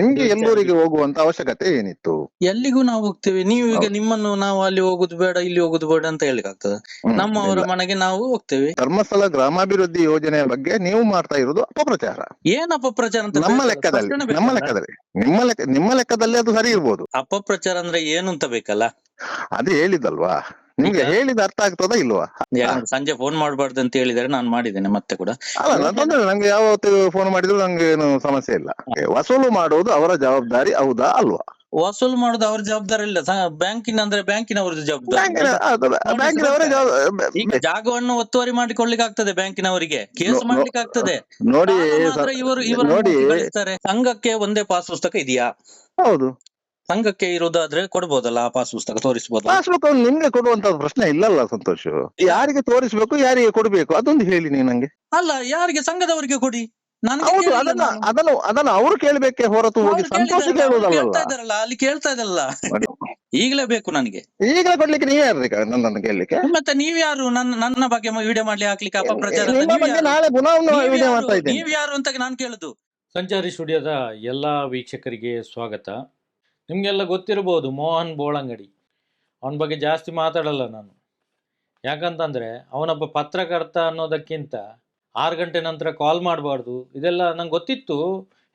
ನಿಮ್ಗೆ ಎಲ್ಲೂರಿಗೆ ಹೋಗುವಂತ ಅವಶ್ಯಕತೆ ಏನಿತ್ತು? ಎಲ್ಲಿಗೂ ನಾವು ಹೋಗ್ತೇವೆ. ನೀವು ಈಗ ನಿಮ್ಮನ್ನು ನಾವು ಅಲ್ಲಿ ಹೋಗುದು ಬೇಡ ಇಲ್ಲಿ ಹೋಗುದು ಬೇಡ ಅಂತ ಹೇಳಿಕಾಗ್ತದೆ ನಮ್ಮವರ ಮನೆಗೆ ನಾವು ಹೋಗ್ತೇವೆ. ಧರ್ಮಸ್ಥಳ ಗ್ರಾಮಾಭಿವೃದ್ಧಿ ಯೋಜನೆಯ ಬಗ್ಗೆ ನೀವು ಮಾಡ್ತಾ ಇರೋದು ಅಪಪ್ರಚಾರ. ಏನ್ ಅಪಪ್ರಚಾರ ಅಂತ ನಮ್ಮ ಲೆಕ್ಕದಲ್ಲಿ ನಮ್ಮ ಲೆಕ್ಕದಲ್ಲಿ ನಿಮ್ಮ ಲೆಕ್ಕ ನಿಮ್ಮ ಲೆಕ್ಕದಲ್ಲಿ ಅದು ಸರಿ ಇರ್ಬೋದು. ಅಪಪ್ರಚಾರ ಅಂದ್ರೆ ಏನು ಅಂತ ಬೇಕಲ್ಲ? ಅದೇ ಹೇಳಿದಲ್ವಾ ನಿಮ್ಗೆ ಹೇಳಿದ ಅರ್ಥ ಆಗ್ತದ ಇಲ್ವಾ? ಯಾಕಂದ್ರೆ ಸಂಜೆ ಫೋನ್ ಮಾಡಬಾರ್ದು ಅಂತ ಹೇಳಿದರೆ ನಾನು ಮಾಡಿದ್ದೇನೆ ಮತ್ತೆ ಕೂಡ. ಅಲ್ಲ ನಾನು ತೊಂದ್ರೆ ನಂಗೆ ಯಾವತ್ತು ಫೋನ್ ಮಾಡಿದ್ರು ನಂಗೆ ಏನು ಸಮಸ್ಯೆ ಇಲ್ಲ. ವಸೂಲು ಮಾಡುವುದು ಅವರ ಜವಾಬ್ದಾರಿ ಹೌದಾ ಅಲ್ವಾ? ವಸೂಲು ಮಾಡುದು ಅವ್ರ ಜವಾಬ್ದಾರಿ ಇಲ್ಲ. ಸ- ಬ್ಯಾಂಕಿನ ಅಂದ್ರೆ ಬ್ಯಾಂಕಿನವ್ರದ್ದು ಜವಾಬ್ದಾರಿ. ಬ್ಯಾಂಕಿನ ಜವಾಬ್ದಾರಿ ಜಾಗವನ್ನು ಒತ್ತುವರಿ ಮಾಡಿಕೊಳ್ಳಿಕ್ಕೆ ಆಗ್ತದೆ ಬ್ಯಾಂಕಿನವರಿಗೆ. ಕೇಸ್ ನೋ- ಮಾಡ್ಲಿಕ್ಕೆ ಆಗ್ತದೆ ನೋಡಿ ಕಾರಣ ಮಾತ್ರ ಇವರು ಇವರು ನೋಡಿ. ಸಂಘಕ್ಕೆ ಒಂದೇ ಪಾಸ್ ಪುಸ್ತಕ ಇದೆಯಾ? ಹೌದು. ಸಂಘಕ್ಕೆ ಇರುವುದಾದ್ರೆ ಕೊಡ್ಬೋದಲ್ಲ ಆ ಪಾಸ್ ಪುಸ್ತಕ ತೋರಿಸಬಹುದು ಪಾಸ್ಬುಕ್ ನಿಮ್ಗೆ ಕೊಡುವಂತ ಪ್ರಶ್ನೆ ಇಲ್ಲಲ್ಲ ಸಂತೋಷ್. ಯಾರಿಗೆ ತೋರಿಸ್ಬೇಕು ಯಾರಿಗೆ ಕೊಡ್ಬೇಕು? ಅದೊಂದು ಹೇಳಿ ನೀವು ನಂಗೆ. ಅಲ್ಲ ಯಾರಿಗೆ? ಸಂಘದವರಿಗೆ ಕೊಡಿ. ನನಗೆ ಹೌದು ಕೇಳಿಲ್ಲ ಅದನ್ನ ನಾನು. ಅದನ್ನು ಅದನ್ನು ಅವರು ಕೇಳ್ಬೇಕೆ ಹೊರತು ಹೋಗಿ. ಅವ್ರು ಸಂತೋಷ ಅವ್ರು ಕೇಳುವುದಲ್ಲ. ಅಲ್ಲಿ ಕೇಳ್ತಾ ಇದಲ್ಲ ಈಗಲೇ ಬೇಕು ನನಗೆ. ಈಗಲೇ ಕೊಡ್ಲಿಕ್ಕೆ ನೀವ್ ಯಾರೀಗ ನನ್ನನ್ನು ಕೇಳಲಿಕ್ಕೆ? ಮತ್ತೆ ನೀವ್ ಯಾರು? ನನ್ನ ನನ್ನ ಬಗ್ಗೆ ವಿಡಿಯೋ ಮಾಡ್ಲಿ ಹಾಕ್ಲಿಕ್ಕೆ ಅಪಪ್ರಚಾರ ಅಂತ ನಿಮ್ಮ ನೀವ್ ಬಗ್ಗೆ ಯಾರು? ನಾಳೆ ಪುನಃ ಒಂದು ನೀವ್ ವಿಡಿಯೋ ಯಾರು? ಮಾಡ್ತಾ ಇದ್ದೇನೆ. ನೀವ್ ಯಾರು ಅಂತ ನಾನು ಕೇಳುದು. ಸಂಚಾರಿ ಸ್ಟುಡಿಯೋದ ಎಲ್ಲಾ ವೀಕ್ಷಕರಿಗೆ ಸ್ವಾಗತ. ನಿಮಗೆಲ್ಲ ಗೊತ್ತಿರ್ಬೋದು ಮೋಹನ್ ಬೋಳಂಗಡಿ. ಅವನ ಬಗ್ಗೆ ಜಾಸ್ತಿ ಮಾತಾಡಲ್ಲ ನಾನು. ಯಾಕಂತಂದರೆ ಅವನೊಬ್ಬ ಪತ್ರಕರ್ತ ಅನ್ನೋದಕ್ಕಿಂತ ಆರು ಗಂಟೆ ನಂತರ ಕಾಲ್ ಮಾಡಬಾರ್ದು. ಇದೆಲ್ಲ ನಂಗೆ ಗೊತ್ತಿತ್ತು.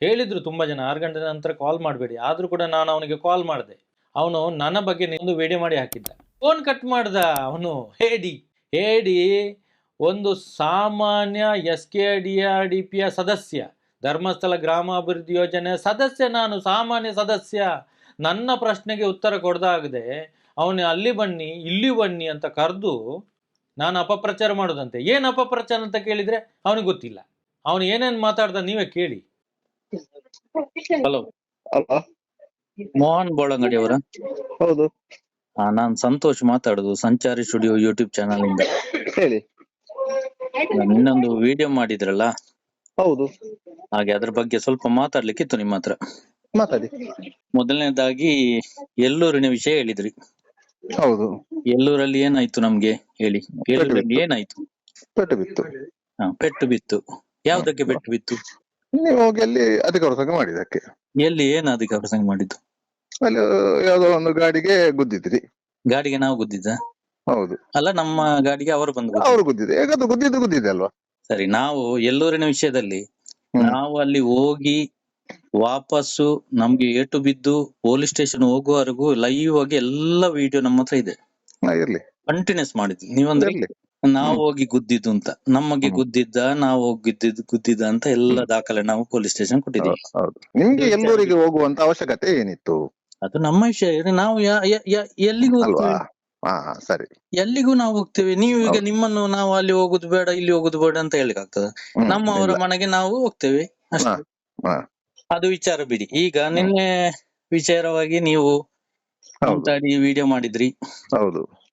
ಹೇಳಿದರು ತುಂಬ ಜನ, ಆರು ಗಂಟೆ ನಂತರ ಕಾಲ್ ಮಾಡಬೇಡಿ. ಆದರೂ ಕೂಡ ನಾನು ಅವನಿಗೆ ಕಾಲ್ ಮಾಡಿದೆ. ಅವನು ನನ್ನ ಬಗ್ಗೆ ಒಂದು ವಿಡಿಯೋ ಮಾಡಿ ಹಾಕಿದ್ದ. ಫೋನ್ ಕಟ್ ಮಾಡ್ದ ಅವನು. ಹೇಡಿ ಹೇಡಿ ಒಂದು ಸಾಮಾನ್ಯ S K D R D ಪಿಯ ಸದಸ್ಯ, ಧರ್ಮಸ್ಥಳ ಗ್ರಾಮಾಭಿವೃದ್ಧಿ ಯೋಜನೆ ಸದಸ್ಯ ನಾನು, ಸಾಮಾನ್ಯ ಸದಸ್ಯ. ನನ್ನ ಪ್ರಶ್ನೆಗೆ ಉತ್ತರ ಕೊಡ್ದಾಗದೆ ಅವನು ಅಲ್ಲಿ ಬನ್ನಿ ಇಲ್ಲಿ ಬನ್ನಿ ಅಂತ ಕರೆದು ನಾನು ಅಪಪ್ರಚಾರ ಮಾಡೋದಂತೆ. ಏನು ಅಪಪ್ರಚಾರ ಅಂತ ಕೇಳಿದ್ರೆ ಅವನಿಗೆ ಗೊತ್ತಿಲ್ಲ. ಅವನು ಏನೇನು ಮಾತಾಡ್ದ ನೀವೇ ಕೇಳಿ. ಹಲೋ. ಮೋಹನ್ ಬೋಳಂಗಡಿ ಅವರ? ಹೌದು. ನಾನ್ ಸಂತೋಷ್ ಮಾತಾಡುದು ಸಂಚಾರಿ ಸ್ಟುಡಿಯೋ ಯೂಟ್ಯೂಬ್ ಚಾನಲ್ ಇಂದ ಹೇಳಿ ಇನ್ನೊಂದು ವಿಡಿಯೋ ಮಾಡಿದ್ರಲ್ಲ? ಹೌದು. ಹಾಗೆ ಅದ್ರ ಬಗ್ಗೆ ಸ್ವಲ್ಪ ಮಾತಾಡ್ಲಿಕ್ಕಿತ್ತು ನಿಮ್ಮ ಹತ್ರ. ಮಾತಾಡಿ. ಮೊದಲನೇದಾಗಿ ಎಲ್ಲೂರಿನ ವಿಷಯ ಹೇಳಿದ್ರಿ. ಹೌದು. ಎಲ್ಲೂರಲ್ಲಿ ಏನಾಯ್ತು ನಮ್ಗೆ ಹೇಳಿ. ಎಲ್ಲೂರಲ್ಲಿ ಏನಾಯ್ತು? ಪೆಟ್ಟು ಬಿತ್ತು. ಹ, ಪೆಟ್ಟು ಬಿತ್ತು. ಯಾವ್ದಕ್ಕೆ ಪೆಟ್ಟು ಬಿತ್ತು? ನೀವು ಹೋಗಿ ಅಲ್ಲಿ ಅಧಿಕಾರ ಸಂಘ ಮಾಡಿದಕ್ಕೆ ಎಲ್ಲಿ ಏನ್ ಅದಕ್ಕೆ ಪ್ರಸಂಗ ಮಾಡಿದ್ದು? ಅಲ್ಲಿ ಯಾವ್ದೋ ಒಂದು ಗಾಡಿಗೆ ಗುದ್ದಿದ್ರಿ. ಗಾಡಿಗೆ ನಾವು ಗುದ್ದಿದ್ದ? ಹೌದು. ಅಲ್ಲ ನಮ್ಮ ಗಾಡಿಗೆ ಅವರು ಬಂದು ಅವರು ಅವ್ರು ಗುದ್ದಿದೆ. ಯಾಕಂದ್ರೆ ಗುದ್ದಿದ್ದು ಗುದ್ದಿದೆ ಅಲ್ವಾ? ಸರಿ ನಾವು ಎಲ್ಲೂರಿನ ವಿಷಯದಲ್ಲಿ ಹ್ಮ್. ನಾವು ಅಲ್ಲಿ ಹೋಗಿ ವಾಪಸ್ಸು ನಮ್ಗೆ ಏಟು ಬಿದ್ದು ಪೊಲೀಸ್ ಸ್ಟೇಷನ್ ಹೋಗುವವರೆಗೂ ಲೈವ್ ಆಗಿ ಎಲ್ಲ ವಿಡಿಯೋ ನಮ್ಮ ಹತ್ರ ಇದೆ. ಹಾ, ಇರ್ಲಿ. ಕಂಟಿನ್ಯೂಸ್ ಮಾಡಿದ್ವಿ. ನೀವಂದ್ರೆ ಇರ್ಲಿ. ನಾವು ಹೋಗಿ ಗುದ್ದಿದ್ದು ಅಂತ. ನಮಗೆ ಹ್ಮ್. ಗುದ್ದಿದ್ದ ನಾವು ಹೋಗಿ ಗುದ್ದಿದ್ದು ಗುದ್ದಿದ್ದ ಅಂತ ಎಲ್ಲ ದಾಖಲೆ ನಾವು ಪೊಲೀಸ್ ಸ್ಟೇಷನ್ ಕೊಟ್ಟಿದ್ದೀವಿ. ಹೌದು, ಹೌದು. ನಿಮ್ಗೆ ಎಲ್ಲೂರಿಗೆ ಹೋಗುವಂತ ಅವಶ್ಯಕತೆ ಏನಿತ್ತು? ಅದು ನಮ್ಮ ವಿಷಯ. ಇದು ನಾವು ಯಾ- ಯಾ- ಯಾ- ಎಲ್ಲಿಗೂ ಅಲ್ವಾ? ಹೋಗ್ತೇವೆ? ಹಾ ಹಾ, ಸರಿ. ಎಲ್ಲಿಗೂ ನಾವು ಹೋಗ್ತೇವೆ? ನೀವು ಈಗ ಹೌದು. ನಿಮ್ಮನ್ನು ನಾವು ಅಲ್ಲಿ ಹೋಗುದು ಬೇಡ ಇಲ್ಲಿ ಹೋಗುದು ಬೇಡ ಅಂತ ಹೇಳಿಕ್ ಆಗ್ತದೆ ಹ್ಮ್, ನಮ್ಮವರ ಇಲ್ಲ. ಮನೆಗೆ ನಾವು ಹೋಗ್ತೇವೆ. ಅಷ್ಟೇ. ಹಾ. ಅದು ವಿಚಾರ ಬಿಡಿ. ಈಗ ನಿನ್ನೆ ವಿಚಾರವಾಗಿ ನೀವು ಮಾತಾಡಿ ವಿಡಿಯೋ ಮಾಡಿದ್ರಿ. ಹೌದು.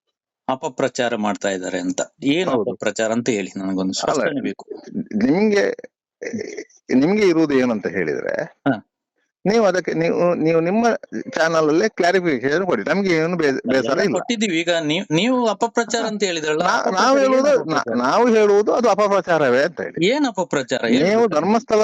ಅಪಪ್ರಚಾರ ಮಾಡ್ತಾ ಇದ್ದಾರೆ ಅಂತ. ಏನು ಹೌದು. ಅಪಪ್ರಚಾರ ಅಂತ ಹೇಳಿ ನನಗೊಂದು ಬೇಕು. ನಿಮ್ಗೆ ನಿಮ್ಗೆ ಇರುವುದು ಏನಂತ ಹೇಳಿದ್ರೆ ಹಾ. ನೀವು ಅದಕ್ಕೆ ನೀವು ನೀವು ನಿಮ್ಮ ಚಾನಲ್ ಅಲ್ಲೇ ಕ್ಲಾರಿಫಿಕೇಶನ್ ಕೊಡಿ. ನಮ್ಗೆ ಏನು ಬೇಸರ ಇಲ್ಲ. ಕೊಟ್ಟಿದ್ದೀವಿ. ಈಗ ನೀವು ನೀವು ಅಪಪ್ರಚಾರ ಅಂತ ಹೇಳಿದ್ರಲ್ಲ ನಾವು ಹೇಳುವುದು ನಾವು ಹೇಳುವುದು ಅದು ಅಪಪ್ರಚಾರವೇ ಅಂತ ಹೇಳಿ. ಏನ್ ಅಪಪ್ರಚಾರ? ನೀವು ಧರ್ಮಸ್ಥಳ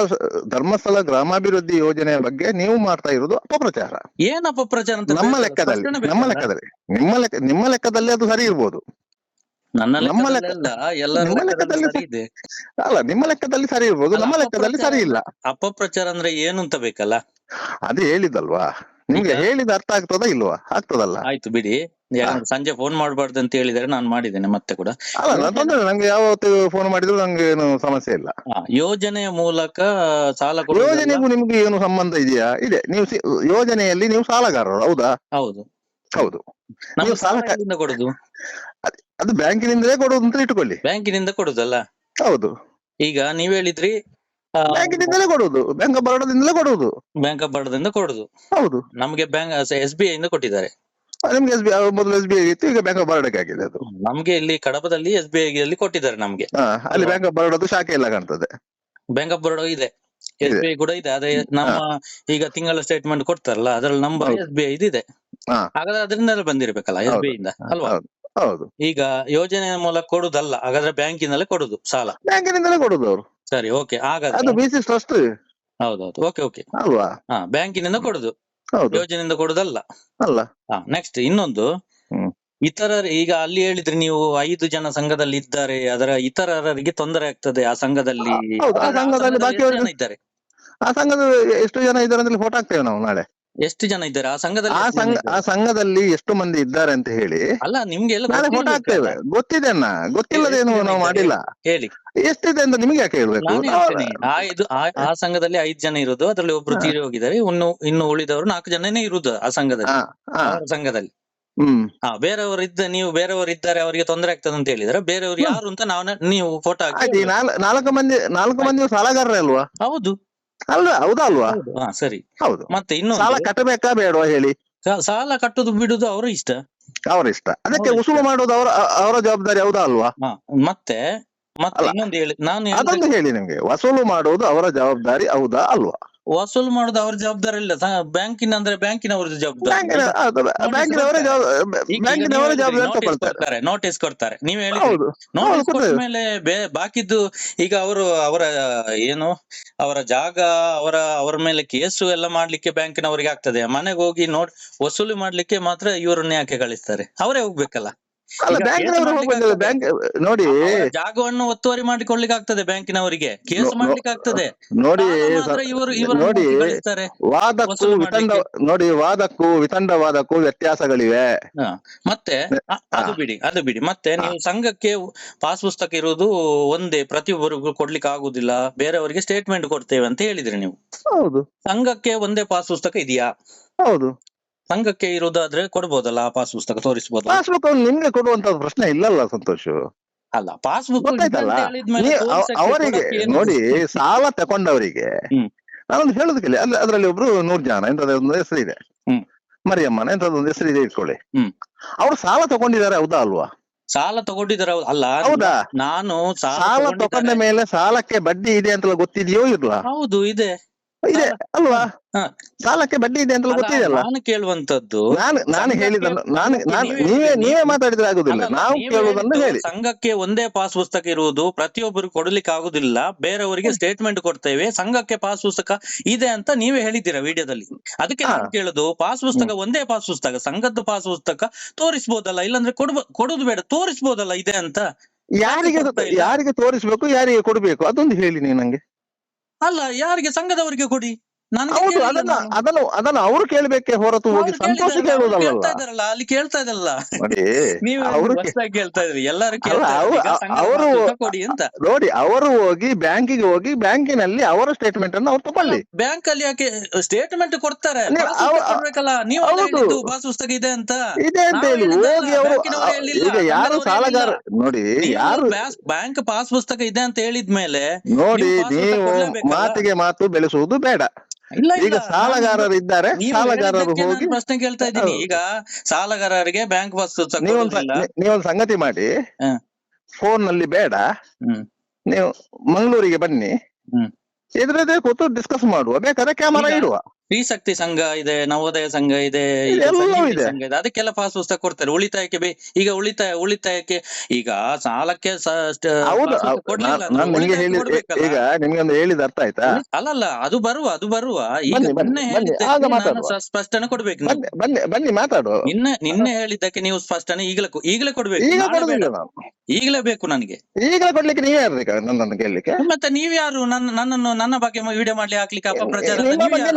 ಧರ್ಮಸ್ಥಳ ಗ್ರಾಮಾಭಿವೃದ್ಧಿ ಯೋಜನೆಯ ಬಗ್ಗೆ ನೀವು ಮಾಡ್ತಾ ಇರುವುದು ಅಪಪ್ರಚಾರ. ಏನ್ ಅಪಪ್ರಚಾರ ಅಂತ ನಮ್ಮ ಲೆಕ್ಕದಲ್ಲಿ ನಮ್ಮ ಲೆಕ್ಕದಲ್ಲಿ ನಿಮ್ಮ ಲೆಕ್ಕ ನಿಮ್ಮ ಲೆಕ್ಕದಲ್ಲಿ ಅದು ಸರಿ ಇರ್ಬೋದು. ನಮ್ಮ ಲೆಕ್ಕದಲ್ಲ ನಿಮ್ಮ ಲೆಕ್ಕದಲ್ಲಿ ಇದೆ. ಅಲ್ಲ ನಿಮ್ಮ ಲೆಕ್ಕದಲ್ಲಿ ಸರಿ ಇರ್ಬೋದು ನಮ್ಮ ಲೆಕ್ಕದಲ್ಲಿ ಅಪಪ್ರಚಾರ ಸರಿ ಇಲ್ಲ. ಅಪಪ್ರಚಾರ ಅಂದ್ರೆ ಏನು ಅಂತ ಬೇಕಲ್ಲ? ಅದೇ ಹೇಳಿದಲ್ವಾ? ನಿಮ್ಗೆ ಹೇಳಿದ ಅರ್ಥ ಆಗ್ತದ ಇಲ್ವಾ? ಆಗ್ತದಲ್ಲ. ಆಯ್ತು ಬಿಡಿ. ಸಂಜೆ ಫೋನ್ ಮಾಡಬಾರ್ದು ಅಂತ ಹೇಳಿದ್ರೆ ನಾನು ಮಾಡಿದ್ದೇನೆ ಮತ್ತೆ ಕೂಡ. ಅಲ್ಲ ತೊಂದ್ರೆ ನಂಗೆ ಯಾವತ್ತು ಫೋನ್ ಮಾಡಿದ್ರು ನಂಗೆ ಏನು ಸಮಸ್ಯೆ ಇಲ್ಲ. ಯೋಜನೆಯ ಮೂಲಕ ಸಾಲ? ಯೋಜನೆಗೂ ನಿಮ್ಗೆ ಏನು ಸಂಬಂಧ ಇದೆಯಾ? ಇದೆ. ನೀವು ಯೋಜನೆಯಲ್ಲಿ ನೀವು ಸಾಲಗಾರರು ಹೌದಾ? ಹೌದು. ಹೌದು. ನೀವು ಸಾಲ ಕೊಡುದು. ಅದು ಬ್ಯಾಂಕಿನಿಂದಲೇ ಕೊಡುವುದು ಅಂತ ಇಟ್ಕೊಳ್ಳಿ ಬ್ಯಾಂಕಿನಿಂದ ಕೊಡುದಲ್ಲ ಹೌದು. ಈಗ ನೀವ್ ಹೇಳಿದ್ರಿ ಬ್ಯಾಂಕಿನಿಂದಲೇ ಕೊಡುದು ಬ್ಯಾಂಕ್ ಆಫ್ ಬರೋಡದಿಂದಲೇ ಕೊಡುದು ಬ್ಯಾಂಕ್ ಆಫ್ ಬರೋಡದಿಂದ ಕೊಡುದು ಹೌದು. ನಮ್ಗೆ ಬ್ಯಾಂಕ್ ಎಸ್ ಬಿ ಐ ಇಂದ ಕೊಟ್ಟಿದ್ದಾರೆ. ನಿಮ್ಗೆ ಎಸ್ ಬಿ ಮೊದಲು ಎಸ್ ಬಿ ಐ ಇತ್ತು ಈಗ ಬ್ಯಾಂಕ್ ಆಫ್ ಬರೋಡಕ್ಕೆ ಆಗಿದೆ ಅದು. ನಮ್ಗೆ ಇಲ್ಲಿ ಕಡಪದಲ್ಲಿ ಎಸ್ ಬಿ ಐ ಅಲ್ಲಿ ಕೊಟ್ಟಿದ್ದಾರೆ ನಮ್ಗೆ. ಹಾ ಅಲ್ಲಿ ಬ್ಯಾಂಕ್ ಆಫ್ ಬರೋಡದು ಶಾಖೆ ಇಲ್ಲ ಕಾಣ್ತದೆ. ಬ್ಯಾಂಕ್ ಆಫ್ ಬರೋಡ ಇದೆ. ಎಸ್. ಬಿ ಐ ಕೂಡ ಇದೆ ಅದೇ ನಮ್ಮ ಈಗ ತಿಂಗಳ ಸ್ಟೇಟ್ಮೆಂಟ್ ಕೊಡ್ತಾರಲ್ಲ ಅದ್ರಲ್ಲಿ ನಂಬರ್ ಹೌದು. ಎಸ್ ಬಿ ಐ ಇದೆ. ಹಾ. ಹಾಗಾದ್ರೆ ಅದರಿಂದಲೇ ಬಂದಿರ್ಬೇಕಲ್ಲ ಎಸ್ ಬಿ ಐ ಇಂದ ಅಲ್ವಾ? ಹೌದು. ಹೌದು. ಈಗ ಯೋಜನೆಯ ಮೂಲಕ ಕೊಡುದಲ್ಲ ಹಾಗಾದ್ರೆ ಬ್ಯಾಂಕಿನಲ್ಲೇ ಕೊಡುದು ಸಾಲ. ಬ್ಯಾಂಕಿನಿಂದಲೇ ಕೊಡುದು ಅವರು. ಸರಿ ಓಕೆ ಅದು ಹಾಗಾದ್ರೆ ಟ್ರಸ್ಟ್ ಹೌದೌದು ಓಕೆ ಓಕೆ. ಅಲ್ವಾ? ಹಾ ಬ್ಯಾಂಕಿನಿಂದ ಕೊಡುದು. ಹೌದು. ಯೋಜನೆಯಿಂದ ಕೊಡುದಲ್ಲ. ಅಲ್ಲ. ಹಾ ನೆಕ್ಸ್ಟ್ ಇನ್ನೊಂದು. ಹ್ಮ್. ಇತರ ಈಗ ಅಲ್ಲಿ ಹೇಳಿದ್ರೆ ನೀವು ಐದು ಜನ ಸಂಘದಲ್ಲಿ ಇದ್ದಾರೆ ಅದರ ಇತರರಿಗೆ ತೊಂದರೆ ಆಗ್ತದೆ ಆ ಸಂಘದಲ್ಲಿ. ಹೌದು, ಆ ಸಂಘದಲ್ಲಿ ಎಷ್ಟು ಜನ ಇದ್ದಾರೆ? ಆ ಸಂಘದ ಎಷ್ಟು ಜನ ಇದ್ದಾರೆ ಅಂತ ಫೋಟೋ ಹಾಕ್ತೇವೆ ನಾವು ನಾಳೆ. ಎಷ್ಟು ಜನ ಇದ್ದಾರೆ? ಆ ಸಂಘದಲ್ಲಿ ಆ ಎಷ್ಟು ಜನ ಸಂಘ ಆ ಇದ್ದಾರೆ? ಸಂಘದಲ್ಲಿ ಎಷ್ಟು ಮಂದಿ ಇದ್ದಾರೆ ಅಂತ ಹೇಳಿ ಅಲ್ಲ ನಿಮ್ಗೆ ಎಲ್ಲ ನಾಳೆ ಫೋಟೋ ಹಾಕ್ತೇವೆ. ಗೊತ್ತಿದೆ ಅಣ್ಣ ಗೊತ್ತಿಲ್ಲದೇನು ಎಷ್ಟು ಜನ ನಾವು ಇದ್ದಾರೆ? ಮಾಡಿಲ್ಲ. ಹೇಳಿ ಎಷ್ಟಿದೆ ಅಂತ ನಿಮ್ಗೆ ಯಾಕೆ ಹೇಳ್ಬೇಕು? ನಾನು ನಾವು- ಆ ಇದು ಆ- ಆ ಸಂಘದಲ್ಲಿ ಐದು ಜನ ಇರೋದು. ಅದ್ರಲ್ಲಿ ಒಬ್ರು ಹಾ. ತೀರಿ ಹೋಗಿದ್ದಾರೆ. ಇನ್ನು ಇನ್ನು ಉಳಿದವರು ನಾಲ್ಕು ಜನನೇ ಇರುದು ಆ ಸಂಘದಲ್ಲಿ. ಹಾ, ಅವರ ಸಂಘದಲ್ಲಿ. ಹ್ಮ್. ಹಾ ಬೇರೆಯವರು ಇದ್ದ ನೀವು ಬೇರೆಯವರು ಇದ್ದಾರೆ ಅವರಿಗೆ ತೊಂದರೆ ಆಗ್ತದೆ ಅಂತ ಹೇಳಿದ್ರೆ ಬೇರೆಯವರು ಯಾರು ಅಂತ ನಾವು ನೀವು ಫೋಟೋ ಆಯ್ತು ಈ ಹಾಕಿ ನಾಲ್- ನಾಲ್ಕು ಮಂದಿ ನಾಲ್ಕು ಮಂದಿ ಸಾಲಗಾರರೇ ಅಲ್ವಾ? ಹೌದು. ಅಲ್ವಾ? ಹೌದಾ. ಅಲ್ವಾ ಹಾ ಸರಿ. ಹೌದು. ಮತ್ತೆ ಸಾಲ ಇನ್ನೊಂದು ಕಟ್ಟಬೇಕಾ ಬೇಡವಾ ಹೇಳಿ? ಸಾ- ಸಾಲ ಕಟ್ಟುದು ಬಿಡುದು ಅವರ ಇಷ್ಟ. ಅವರ ಇಷ್ಟ. ಅದಕ್ಕೆ ವಸೂಲು. ಉಸುಲು ಮಾಡೋದು ಅವರ ಅವರ ಜವಾಬ್ದಾರಿ ಹೌದಾ ಅಲ್ವಾ? ಹಾ ಮತ್ತೆ ಮತ್ತೆ ಅಲ್ಲ. ಇನ್ನೊಂದು ಹೇಳಿ. ನಾನು ಹೇಳಿದ ಅದೊಂದು ಹೇಳಿ ನಿಮ್ಗೆ. ವಸೂಲು ಮಾಡುವುದು ಅವರ ಜವಾಬ್ದಾರಿ ಹೌದಾ ಅಲ್ವಾ? ವಸೂಲು ಮಾಡುದು ಅವ್ರ ಜವಾಬ್ದಾರಿ ಇಲ್ಲ ಸ- ಬ್ಯಾಂಕಿನ ಅಂದ್ರೆ ಬ್ಯಾಂಕಿನವ್ರದ್ದು ಜವಾಬ್ದಾರಿ. ಬ್ಯಾಂಕಿನ ಬ್ಯಾಂಕಿನವರೇ ಬ್ಯಾಂಕಿನವರೇ ಜವಾಬ್ದಾರಿ ತಗೊಳ್ತಾರೆ. ನೋಟಿಸ್ ಕೊಡ್ತಾರೆ. ನೀವು ಹೇಳಿ ಹೌದು. ನೋಟಿಸ್ ಕೊಟ್ಟ ಕೊಡ್ತೇವೆ. ಮೇಲೆ ಬೇ ಬಾಕಿದ್ದು ಈಗ ಅವರು ಅವರ ಏನು ಅವರ ಜಾಗ ಅವರ ಅವರ ಮೇಲೆ ಕೇಸು ಎಲ್ಲ ಮಾಡ್ಲಿಕ್ಕೆ ಬ್ಯಾಂಕಿನವರಿಗೆ ಆಗ್ತದೆ. ಮನೆಗೆ ಹೋಗಿ ನೋಡ್ ವಸೂಲಿ ಮಾಡ್ಲಿಕ್ಕೆ ಮಾತ್ರ ಇವರನ್ನ ಯಾಕೆ ಕಳಿಸ್ತಾರೆ? ಅವರೇ ಹೋಗ್ಬೇಕಲ್ಲ. ಅಲ್ಲ ಬ್ಯಾಂಕ್ ನೋಡಿ. ಜಾಗವನ್ನು ಒತ್ತುವರಿ ಮಾಡಿಕೊಳ್ಳಿಕ್ಕೆ ಆಗ್ತದೆ ಬ್ಯಾಂಕಿನವರಿಗೆ. ಕೇಸ್ ಮಾಡ್ಲಿಕ್ಕೆ ಆಗ್ತದೆ. ನೋಡಿ ಇವರು ನೋಡಿ ವಾದಕ್ಕೂ ವಿತಂಡ ನೋಡಿ ವಾದಕ್ಕೂ ವಿತಂಡವಾದಕ್ಕೂ ವ್ಯತ್ಯಾಸಗಳಿವೆ. ಹ. ಮತ್ತೆ ಅದು ಬಿಡಿ ಅದು ಬಿಡಿ. ಮತ್ತೆ ನೀವು ಸಂಘಕ್ಕೆ ಪಾಸ್ ಪುಸ್ತಕ ಇರುವುದು ಒಂದೇ ಪ್ರತಿಯೊಬ್ಬರಿಗೂ ಕೊಡ್ಲಿಕ್ಕೆ ಆಗುದಿಲ್ಲ ಬೇರೆಯವರಿಗೆ ಸ್ಟೇಟ್ಮೆಂಟ್ ಕೊಡ್ತೇವೆ ಅಂತ ಹೇಳಿದ್ರಿ ನೀವು. ಹೌದು. ಸಂಘಕ್ಕೆ ಒಂದೇ ಪಾಸ್ ಪುಸ್ತಕ ಇದೆಯಾ? ಹೌದು. ಸಂಘಕ್ಕೆ ಇರುವುದಾದ್ರೆ ಕೊಡ್ಬೋದಲ್ಲ ಆ ಪಾಸ್ ಪುಸ್ತಕ ತೋರಿಸಬಹುದಲ್ಲ ಪಾಸ್ಬುಕ್ ನಿಮ್ಗೆ ಕೊಡುವಂತ ಪ್ರಶ್ನೆ ಇಲ್ಲಲ್ಲ ಸಂತೋಷ್. ಅಲ್ಲ ಪಾಸ್ಬುಕ್ ಗೊತ್ತಾಯ್ತಲ್ಲ? ನೀವು ಅವ- ಅವರಿಗೆ ನೋಡಿ ಸಾಲ ತಕೊಂಡವರಿಗೆ. ನಾನೊಂದು ಹೇಳುದು ಅಲ್ಲಿ ಅದರಲ್ಲಿ ಒಬ್ರು ನೂರ್ ಜನ ಎಂತದ ಒಂದು ಹೆಸರು ಇದೆ ಹ್ಮ್. ಮರಿಯಮ್ಮನ ಎಂತದ ಒಂದು ಹೆಸರು ಇದೆ ಇಟ್ಕೊಳ್ಳಿ. ಹ್ಮ್. ಅವ್ರು ಸಾಲ ತಗೊಂಡಿದ್ದಾರೆ ಹೌದಾ ಅಲ್ವಾ? ಸಾಲ ತಗೊಂಡಿದ್ದಾರೆ ಅಲ್ಲ ಹೌದಾ? ನಾನು ಸಾಲ ತಗೊಂಡ ತಕೊಂಡ ಮೇಲೆ ಸಾಲಕ್ಕೆ ಬಡ್ಡಿ ಇದೆ ಅಂತ ಗೊತ್ತಿದೆಯೋ ಇಲ್ಲ ಹೌದು ಇದೆ. ಇದೆ ಅಲ್ವಾ? ಹಾ. ಸಾಲಕ್ಕೆ ಬಡ್ಡಿ ಇದೆ ಅಂತ ಅಲ್ಲ, ಗೊತ್ತಿದೆಯಲ್ಲ? ನಾನು ಕೇಳುವಂತದ್ದು ನಾನು ನಾನು ಹೇಳಿದನ್ನು ನಾನು ನಾನು ನೀವೇ ನೀವೇ ಮಾತಾಡಿದ್ರೆ ಆಗುದಿಲ್ಲ. ನಾವು ಕೇಳುವುದನ್ನು ಹೇಳಿ. ಸಂಘಕ್ಕೆ ಒಂದೇ ಪಾಸ್ ಪುಸ್ತಕ ಇರುವುದು ಪ್ರತಿಯೊಬ್ಬರು ಕೊಡ್ಲಿಕ್ಕೆ ಆಗುದಿಲ್ಲ. ಬೇರೆಯವರಿಗೆ ಸ್ಟೇಟ್ಮೆಂಟ್ ಕೊಡ್ತೇವೆ. ಸಂಘಕ್ಕೆ ಪಾಸ್ ಪುಸ್ತಕ ಇದೆ ಅಂತ ನೀವೇ ಹೇಳಿದ್ದೀರಾ ವಿಡಿಯೋದಲ್ಲಿ? ಅದಕ್ಕೆ ನಾನು. ಕೇಳುದು ಪಾಸ್ ಪುಸ್ತಕ ಒಂದೇ ಪಾಸ್ ಪುಸ್ತಕ ಸಂಘದ್ದು ಪಾಸ್ ಪುಸ್ತಕ ತೋರಿಸ್ಬೋದಲ್ಲ? ಇಲ್ಲಾಂದ್ರೆ ಕೊಡ್ಬ ಕೊಡುದು ಬೇಡ ತೋರಿಸ್ಬೋದಲ್ಲ ಇದೆ ಅಂತ? ಯಾರಿಗೆ. ಯಾರಿಗೆ ತೋರಿಸ್ಬೇಕು ಯಾರಿಗೆ ಕೊಡ್ಬೇಕು? ಅದೊಂದು ಹೇಳಿ ನೀವು ನಂಗೆ. ಅಲ್ಲ ಯಾರಿಗೆ ಸಂಘದವರಿಗೆ ಕೊಡಿ? ಹೌದು ಅದನ್ನ ನಾನು. ಅದನ್ನು ಅದನ್ನು ಅವರು ಕೇಳ್ಬೇಕೆ ಹೊರತು ಹೋಗಿ ಸಂತೋಷ ಕೇಳುವುದಲ್ಲ ಕೇಳ್ತಾ ಇದಾರಲ್ಲ ಅಲ್ಲಿ ಕೇಳ್ತಾ ಇದ್ದಲ್ಲ ನೋಡಿ ನೀವು ಅವರು ಕೇಳ್ತಾ ಇದ್ರಿ ಎಲ್ಲರೂ ಅವ್ರು- ಕೊಡಿ ಅಂತ. ನೋಡಿ ಅವರು ಹೋಗಿ ಬ್ಯಾಂಕಿಗೆ ಹೋಗಿ ಬ್ಯಾಂಕಿನಲ್ಲಿ ಅವರ ಸ್ಟೇಟ್ಮೆಂಟ್ ಅನ್ನು ಅವ್ರು ತಗೊಳ್ಳಿ. ಬ್ಯಾಂಕ್ ಅಲ್ಲಿ ಯಾಕೆ ಸ್ಟೇಟ್ಮೆಂಟ್ ಕೊಡ್ತಾರೆ? ನೀವು- ಪಾಸ್ ಪುಸ್ತಕ ಇದೆ ಅಂತ. ಇದೆ ಅಂತ ಹೇಳಿ ಹೋಗಿ ಅವರು ಈಗ ಯಾರು ಸಾಲಗಾರ ನೋಡಿ ಯಾರು ಬ್ಯಾಂಕ್ ಪಾಸ್ ಪುಸ್ತಕ ಇದೆ ಅಂತ ಹೇಳಿದ್ಮೇಲೆ ನೋಡಿ ನೀವು? ಮಾತಿಗೆ ಮಾತು ಬೆಳೆಸುವುದು ಬೇಡ. ಈಗ ಸಾಲಗಾರರು ಇದ್ದಾರೆ ಸಾಲಗಾರರು ಹೋಗಿ ಪ್ರಶ್ನೆ ಕೇಳ್ತಾ ಇದ್ದೀನಿ. ಈಗ ಸಾಲಗಾರರಿಗೆ ಬ್ಯಾಂಕ್ ಪಾಸ್ ನೀವೊಂದು ಸಂಗತಿ ಮಾಡಿ. ಫೋನ್ನಲ್ಲಿ ಬೇಡ. ನೀವು ಮಂಗಳೂರಿಗೆ ಬನ್ನಿ. ಇದ್ರದ್ದೇ ಕೂತು ಡಿಸ್ಕಸ್ ಮಾಡುವ. ಬೇಕಾದ್ರೆ ಕ್ಯಾಮರಾ ಈಗ ಇಡುವ ಸ್ತ್ರೀಶಕ್ತಿ ಸಂಘ ಇದೆ ನವೋದಯ ಸಂಘ ಇದೆ ಈಗ. ಸಂಘ ಇದೆ. ಅದಕ್ಕೆಲ್ಲ ಪಾಸ್ ಪುಸ್ತಕ ಕೊಡ್ತಾರೆ. ಉಳಿತಾಯಕ್ಕೆ ಬೇ ಈಗ ಉಳಿತಾಯ ಉಳಿತಾಯಕ್ಕೆ ಈಗ ಸಾಲಕ್ಕೆ? ಈಗ ನಿಮ್ಗೆ ಒಂದು ಹೇಳಿದ ಅರ್ಥ ಆಯ್ತಾ? ಅಲ್ಲಲ್ಲ ಅದು ಬರುವ ಅದು ಬರುವ. ಈಗ ಸ್ಪಷ್ಟನೆ ಕೊಡ್ಬೇಕು. ಬನ್ನಿ ಬನ್ನಿ ಮಾತಾಡು. ಮಾತಾಡುವ ನಿನ್ನೆ ನಿನ್ನೆ ಹೇಳಿದ್ದಕ್ಕೆ ನೀವು ಸ್ಪಷ್ಟನೆ ಈಗಲೇ ಈಗಲೇ ಕೊಡ್ಬೇಕು. ಈಗಲೇ ಬೇಕು ನನಗೆ. ಈಗಲೇ ಕೊಡ್ಲಿಕ್ಕೆ ನೀವೇ ನನ್ನನ್ನು ಕೇಳಲಿಕ್ಕೆ? ಮತ್ತೆ ನೀವ್ ಯಾರು ನನ್ನ ನನ್ನನ್ನು ನನ್ನ ಬಗ್ಗೆ ವಿಡಿಯೋ ಮಾಡ್ಲಿ ಹಾಕ್ಲಿಕ್ಕೆ ಅಪಪ್ರಚಾರ?